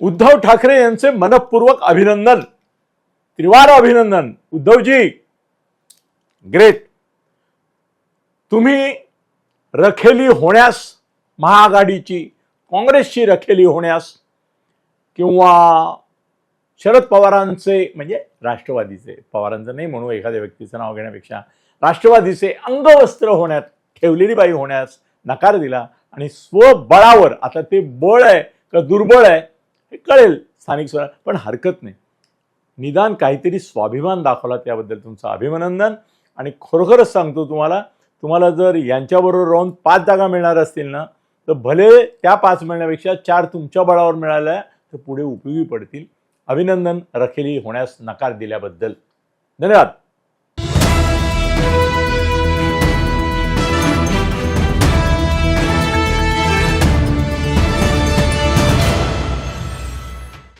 उद्धव ठाकरे यांचे मनपूर्वक अभिनंदन. त्रिवार अभिनंदन. उद्धवजी ग्रेट तुम्ही रखेली होण्यास महाआघाडीची काँग्रेसची रखेली होण्यास किंवा शरद पवारांचे म्हणजे राष्ट्रवादीचे पवारांचं नाही म्हणू एखाद्या व्यक्तीचं नाव घेण्यापेक्षा राष्ट्रवादीचे अंगवस्त्र होण्यात ठेवलेली बाई होण्यास नकार दिला आणि स्वबळावर आता ते बळ आहे का दुर्बळ आहे हे कळेल स्थानिक स्वरा पण हरकत नाही. निदान काहीतरी स्वाभिमान दाखवला त्याबद्दल तुमचं अभिनंदन. आणि खरोखरच सांगतो तुम्हाला तुम्हाला जर यांच्याबरोबर राहून पाच जागा मिळणार असतील ना तर भले त्या पाच मिळण्यापेक्षा चार तुमच्या बळावर मिळाल्या तर पुढे उपयोगी पडतील. अभिनंदन रखेली होण्यास नकार दिल्याबद्दल. धन्यवाद.